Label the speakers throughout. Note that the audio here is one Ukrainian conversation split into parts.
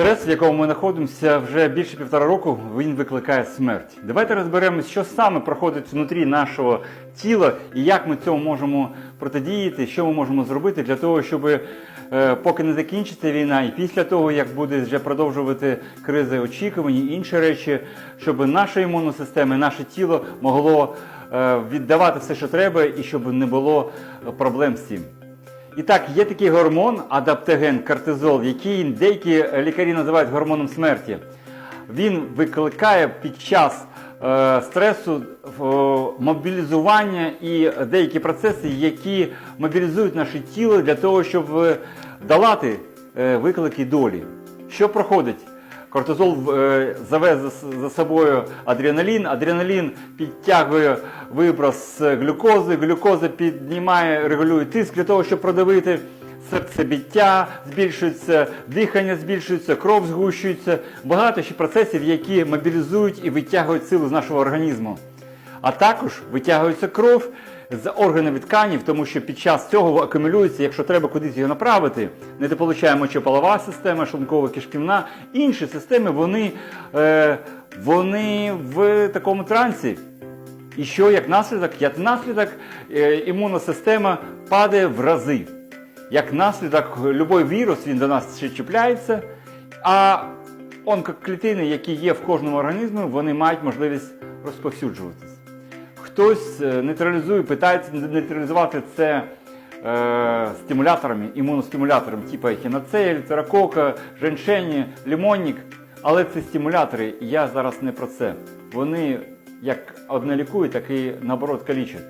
Speaker 1: Стрес, в якому ми знаходимося вже більше півтора року, він викликає смерть. Давайте розберемось, що саме проходить внутрі нашого тіла і як ми цього можемо протидіяти, що ми можемо зробити для того, щоб е, поки не закінчиться війна, і після того, як буде вже продовжувати кризи очікувань і інші речі, щоб наша імунна система, наше тіло могло е, віддавати все, що треба, і щоб не було проблем з цим. І так, є такий гормон, адаптоген, кортизол, який деякі лікарі називають гормоном смерті. Він викликає під час стресу е, мобілізування і деякі процеси, які мобілізують наше тіло для того, щоб е, долати е, виклики долі. Що проходить? Кортизол е, заве за, за собою адреналін, адреналін підтягує виброс глюкози, глюкоза піднімає, регулює тиск для того, щоб продавити серцебіття, збільшується, дихання збільшується, кров згущується. Багато ще процесів, які мобілізують і витягують силу з нашого організму. А також витягується кров з органів і тканів, тому що під час цього акумулюється, якщо треба кудись його направити, недополучаємо мочеполова система, шлунково-кишківна, інші системи, вони, е, вони в такому трансі. І що як наслідок? Як наслідок е, імунна система падає в рази. Як наслідок, будь-який вірус він до нас ще чіпляється, а онкоклітини, які є в кожному організмі, вони мають можливість розповсюджуватися. Хтось е, нейтралізує, питається нейтралізувати це е, стимуляторами, імуностимуляторами, типу ехіноцель, теракока, женшені, лімонник. Але це стимулятори, і я зараз не про це. Вони як одне лікують, так і наоборот калічать.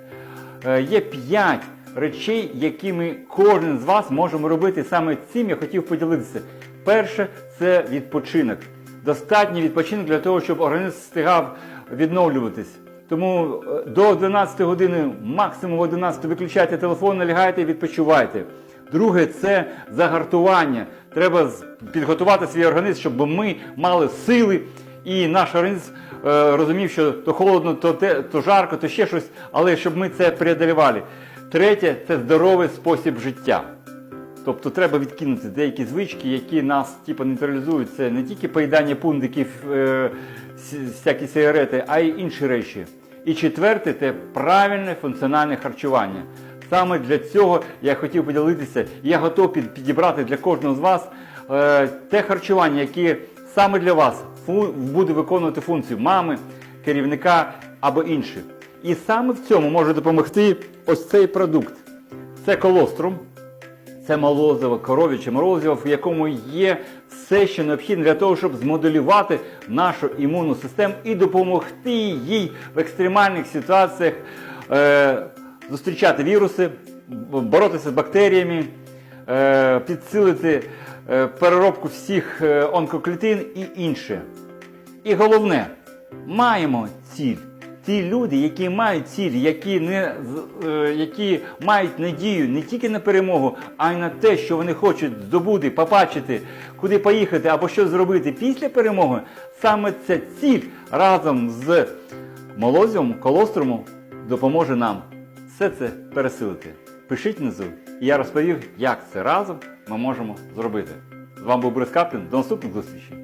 Speaker 1: Е, є п'ять речей, які ми кожен з вас можемо робити саме цим. Я хотів поділитися. Перше це відпочинок. Достатній відпочинок для того, щоб організм встигав відновлюватись. Тому е, до 11 години, максимум 11 виключайте телефон, налягайте і відпочивайте. Друге це загартування. Треба підготувати свій організм, щоб ми мали сили і наш організм е, розумів, що то холодно, то, те, то жарко, то ще щось, але щоб ми це преодолівали. Третє це здоровий спосіб життя. Тобто треба відкинути деякі звички, які нас типу, нейтралізують. Це не тільки поїдання пундиків, е, всякі сигарети, а й інші речі. І четверте це правильне функціональне харчування. Саме для цього я хотів поділитися, я готов підібрати для кожного з вас е, те харчування, яке саме для вас буде виконувати функцію мами, керівника або інших. І саме в цьому може допомогти ось цей продукт. Це колострум. Це молозиво, коров'яче молозиво, в якому є все, що необхідне для того, щоб змоделювати нашу імунну систему і допомогти їй в екстремальних ситуаціях е, зустрічати віруси, боротися з бактеріями, е, підсилити е, переробку всіх е, онкоклітин і інше. І головне, маємо ціль. Ті люди, які мають ціль, які, не, е, які мають надію не тільки на перемогу, а й на те, що вони хочуть здобути, побачити, куди поїхати або що зробити після перемоги, саме ця ціль разом з молозивом, колострумом допоможе нам все це пересилити. Пишіть внизу, і я розповів, як це разом ми можемо зробити. З вами був Борис Каплін. До наступних зустрічей!